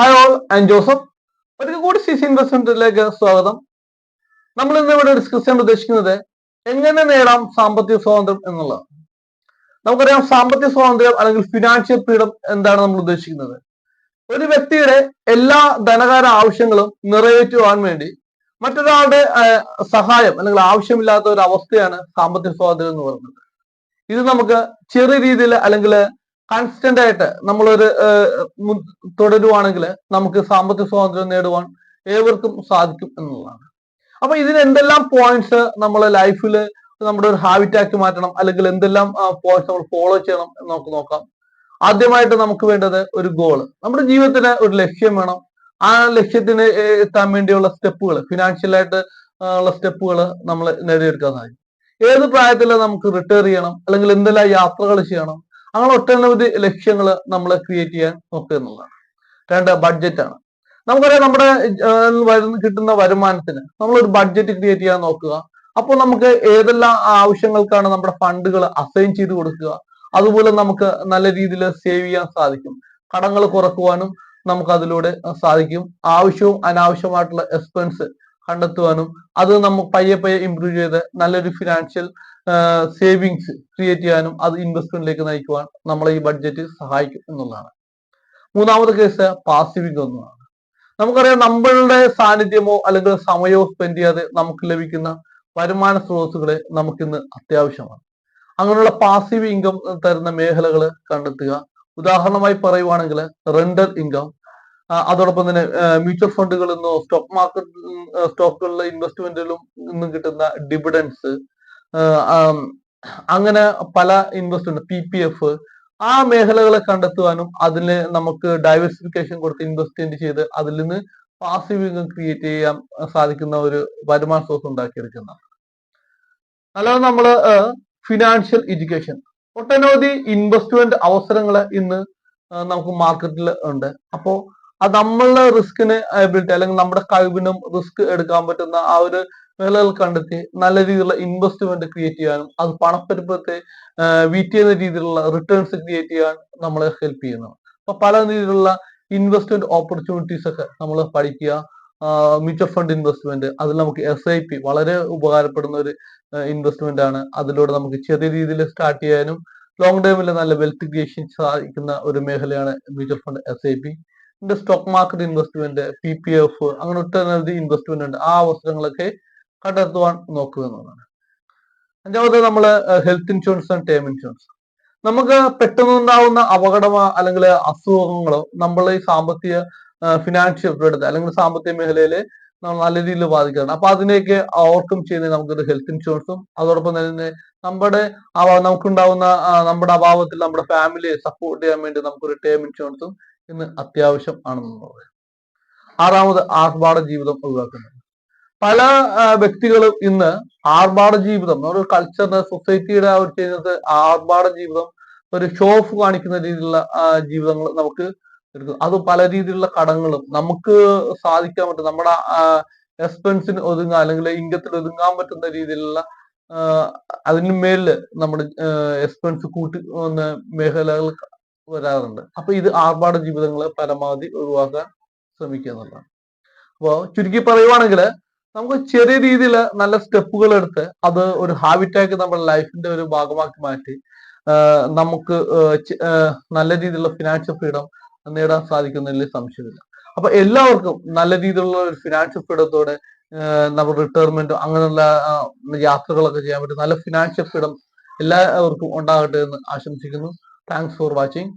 Hi all and Joseph. ഒരിക്കൽ കൂടി C C ഇൻവെസ്റ്റ്മെന്റിലേക്ക് സ്വാഗതം. നമ്മൾ ഇന്ന് ഇവിടെ ഡിസ്കസ് ചെയ്യാൻ ഉദ്ദേശിക്കുന്നത് എങ്ങനെ നേടാം സാമ്പത്തിക സ്വാതന്ത്ര്യം എന്നുള്ളത്. നമുക്കറിയാം സാമ്പത്തിക സ്വാതന്ത്ര്യം അല്ലെങ്കിൽ ഫിനാൻഷ്യൽ ഫ്രീഡം എന്താണ് നമ്മൾ ഉദ്ദേശിക്കുന്നത്. ഒരു വ്യക്തിയുടെ എല്ലാ ധനകാര ആവശ്യങ്ങളും നിറവേറ്റുവാൻ വേണ്ടി മറ്റൊരാളുടെ സഹായം അല്ലെങ്കിൽ ആവശ്യമില്ലാത്ത ഒരു അവസ്ഥയാണ് സാമ്പത്തിക സ്വാതന്ത്ര്യം എന്ന് പറയുന്നത്. ഇത് നമുക്ക് ചെറിയ രീതിയിൽ അല്ലെങ്കിൽ കൺസ്റ്റന്റ് ആയിട്ട് നമ്മളൊരു തുടരുവാണെങ്കിൽ നമുക്ക് സാമ്പത്തിക സ്വാതന്ത്ര്യം നേടുവാൻ ഏവർക്കും സാധിക്കും എന്നുള്ളതാണ്. അപ്പൊ ഇതിന് എന്തെല്ലാം പോയിന്റ്സ് നമ്മളെ ലൈഫിൽ നമ്മുടെ ഒരു ഹാബിറ്റ് ആക്കി മാറ്റണം അല്ലെങ്കിൽ എന്തെല്ലാം പോയിന്റ്സ് നമ്മൾ ഫോളോ ചെയ്യണം എന്ന് നമുക്ക് നോക്കാം. ആദ്യമായിട്ട് നമുക്ക് വേണ്ടത് ഒരു ഗോൾ നമ്മുടെ ജീവിതത്തിന് ഒരു ലക്ഷ്യം വേണം. ആ ലക്ഷ്യത്തിന് എത്താൻ വേണ്ടിയുള്ള സ്റ്റെപ്പുകൾ ഫിനാൻഷ്യൽ ആയിട്ട് ഉള്ള സ്റ്റെപ്പുകൾ നമ്മൾ നേടിയെടുക്കാൻ സാധിക്കും ഏത് പ്രായത്തിൽ നമുക്ക് റിട്ടയർ ചെയ്യണം അല്ലെങ്കിൽ എന്തെല്ലാം യാത്രകൾ ചെയ്യണം അങ്ങനെ ഒട്ടനവധി ലക്ഷ്യങ്ങൾ നമ്മൾ ക്രിയേറ്റ് ചെയ്യാൻ നോക്കുക എന്നുള്ളതാണ്. രണ്ട് ആണ്. നമുക്കറിയാം നമ്മുടെ വരുന്ന കിട്ടുന്ന വരുമാനത്തിന് നമ്മളൊരു ബഡ്ജറ്റ് ക്രിയേറ്റ് ചെയ്യാൻ നോക്കുക. അപ്പോൾ നമുക്ക് ഏതെല്ലാം ആവശ്യങ്ങൾക്കാണ് നമ്മുടെ ഫണ്ടുകൾ അസൈൻ ചെയ്ത് കൊടുക്കുക. അതുപോലെ നമുക്ക് നല്ല രീതിയിൽ സേവ് ചെയ്യാൻ സാധിക്കും. കടങ്ങൾ കുറക്കുവാനും നമുക്ക് അതിലൂടെ സാധിക്കും. ആവശ്യവും അനാവശ്യമായിട്ടുള്ള എക്സ്പെൻസ് കണ്ടെത്തുവാനും അത് നമുക്ക് പയ്യെ പയ്യെ ഇംപ്രൂവ് ചെയ്ത് നല്ലൊരു ഫിനാൻഷ്യൽ സേവിങ്സ് ക്രിയേറ്റ് ചെയ്യാനും അത് ഇൻവെസ്റ്റ്മെന്റിലേക്ക് നയിക്കുവാൻ നമ്മളെ ഈ ബഡ്ജറ്റ് സഹായിക്കും എന്നുള്ളതാണ്. മൂന്നാമത്തെ കേസ് പാസീവ് ഇൻകം എന്നതാണ് നമുക്കറിയാം നമ്മളുടെ സാന്നിധ്യമോ അല്ലെങ്കിൽ സമയമോ സ്പെൻഡ് ചെയ്യാതെ നമുക്ക് ലഭിക്കുന്ന വരുമാന സ്രോതസ്സുകളെ നമുക്കിന്ന് അത്യാവശ്യമാണ്. അങ്ങനെയുള്ള പാസീവ് ഇൻകം തരുന്ന മേഖലകൾ കണ്ടെത്തുക. ഉദാഹരണമായി പറയുവാണെങ്കിൽ റെന്റൽ ഇൻകം അതോടൊപ്പം തന്നെ മ്യൂച്വൽ ഫണ്ടുകളിൽ നിന്നോ സ്റ്റോക്ക് മാർക്കറ്റ് സ്റ്റോക്കുകളിലെ ഇൻവെസ്റ്റ്മെന്റിലും നിന്നും കിട്ടുന്ന ഡിവിഡൻസ് അങ്ങനെ പല ഇൻവെസ്റ്റ്മെന്റ് പി പി എഫ് ആ മേഖലകളെ കണ്ടെത്തുവാനും അതിന് നമുക്ക് ഡൈവേഴ്സിഫിക്കേഷൻ കൊടുത്ത് ഇൻവെസ്റ്റ്മെന്റ് ചെയ്ത് അതിൽ നിന്ന് പാസീവ് ഇൻകം ക്രിയേറ്റ് ചെയ്യാൻ സാധിക്കുന്ന ഒരു വരുമാന സോഴ്സ് ഉണ്ടാക്കിയെടുക്കുന്നതാണ്. അല്ലാതെ നമ്മൾ ഫിനാൻഷ്യൽ എഡ്യൂക്കേഷൻ ഒട്ടനവധി ഇൻവെസ്റ്റ്മെന്റ് അവസരങ്ങൾ ഇന്ന് നമുക്ക് മാർക്കറ്റിൽ ഉണ്ട്. അപ്പോ അത് നമ്മളുടെ റിസ്കിന് എബിലിറ്റി അല്ലെങ്കിൽ നമ്മുടെ കഴിവിനും റിസ്ക് എടുക്കാൻ പറ്റുന്ന ആ ഒരു മേഖലകൾ കണ്ടെത്തി നല്ല രീതിയിലുള്ള ഇൻവെസ്റ്റ്മെന്റ് ക്രിയേറ്റ് ചെയ്യാനും അത് പണപ്പെരുപ്പത്തെ വീറ്റ് ചെയ്യുന്ന രീതിയിലുള്ള റിട്ടേൺസ് ക്രിയേറ്റ് ചെയ്യാൻ നമ്മളെ ഹെൽപ്പ് ചെയ്യുന്നതാണ് അപ്പൊ പല രീതിയിലുള്ള ഇൻവെസ്റ്റ്മെന്റ് ഓപ്പർച്യൂണിറ്റീസ് ഒക്കെ നമ്മൾ പഠിക്കുക മ്യൂച്വൽ ഫണ്ട് ഇൻവെസ്റ്റ്മെന്റ് അതിൽ നമുക്ക് എസ് ഐ പി വളരെ ഉപകാരപ്പെടുന്ന ഒരു ഇൻവെസ്റ്റ്മെന്റ് ആണ്. അതിലൂടെ നമുക്ക് ചെറിയ രീതിയിൽ സ്റ്റാർട്ട് ചെയ്യാനും ലോങ് ടേമിൽ നല്ല വെൽത്ത് ക്രിയേഷൻ സാധിക്കുന്ന ഒരു മേഖലയാണ് mutual fund S I P stock market investment P P F അങ്ങനെ ഒട്ടനവധി ഇൻവെസ്റ്റ്മെന്റ് ഉണ്ട്. ആ അവസരങ്ങളൊക്കെ കണ്ടെത്തുവാൻ നോക്കുക എന്നുള്ളതാണ്. അഞ്ചാമത് നമ്മൾ health insurance and term insurance നമുക്ക് പെട്ടെന്ന് പെട്ടെന്നുണ്ടാവുന്ന അപകടമോ അല്ലെങ്കിൽ അസുഖങ്ങളോ നമ്മൾ ഈ സാമ്പത്തിക ഫിനാൻഷ്യൽ എടുത്ത് അല്ലെങ്കിൽ സാമ്പത്തിക നമ്മൾ നല്ല രീതിയിൽ ബാധിക്കുകയാണ് അപ്പൊ അതിനെയൊക്കെ ഓവർകം ചെയ്യുന്ന നമുക്കൊരു ഹെൽത്ത് ഇൻഷുറൻസും അതോടൊപ്പം തന്നെ നമ്മുടെ നമുക്കുണ്ടാവുന്ന നമ്മുടെ അഭാവത്തിൽ നമ്മുടെ ഫാമിലിയെ സപ്പോർട്ട് ചെയ്യാൻ വേണ്ടി നമുക്കൊരു ടേം ഇൻഷുറൻസും ഇന്ന് അത്യാവശ്യം ആണെന്നുള്ളത്. ആറാമത് ആർഭാട ജീവിതം ഒഴിവാക്കുന്നത്. പല വ്യക്തികളും ഇന്ന് ആർഭാട ജീവിതം ഒരു കൾച്ചറിന്റെ സൊസൈറ്റിയുടെ ആ ഒരു ചെയ്യുന്നത് ആർഭാട ജീവിതം ഒരു ഷോ ഓഫ് കാണിക്കുന്ന രീതിയിലുള്ള ജീവിതങ്ങൾ നമുക്ക് അത് പല രീതിയിലുള്ള കടങ്ങളും നമുക്ക് സാധിക്കാൻ പറ്റും. നമ്മുടെ എക്സ്പെൻസിന് ഒതുങ്ങാൻ അല്ലെങ്കിൽ ഇൻകത്തിന് ഒതുങ്ങാൻ പറ്റുന്ന രീതിയിലുള്ള അതിന് മേലിൽ നമ്മുടെ എക്സ്പെൻസ് കൂട്ടി വന്ന മേഖലകൾ വരാറുണ്ട്. അപ്പൊ ഇത് ആർഭാട ജീവിതങ്ങളെ പരമാവധി ഒഴിവാക്കാൻ ശ്രമിക്കുക എന്നുള്ളതാണ്. അപ്പോ ചുരുക്കി പറയുവാണെങ്കിൽ നമുക്ക് ചെറിയ രീതിയിൽ നല്ല സ്റ്റെപ്പുകൾ എടുത്ത് അത് ഒരു ഹാബിറ്റാക്കി നമ്മുടെ ലൈഫിന്റെ ഒരു ഭാഗമാക്കി മാറ്റി നമുക്ക് നല്ല രീതിയിലുള്ള ഫിനാൻഷ്യൽ ഫ്രീഡം നേടാൻ സാധിക്കുന്നതിൽ സംശയമില്ല. അപ്പൊ എല്ലാവർക്കും നല്ല രീതിയിലുള്ള ഒരു ഫിനാൻഷ്യൽ ഫ്രീഡത്തോടെ നമ്മുടെ റിട്ടയർമെന്റ് അങ്ങനെയുള്ള യാത്രകളൊക്കെ ചെയ്യാൻ പറ്റും. നല്ല ഫിനാൻഷ്യൽ ഫ്രീഡം എല്ലാവർക്കും ഉണ്ടാകട്ടെ എന്ന് ആശംസിക്കുന്നു. Thanks for watching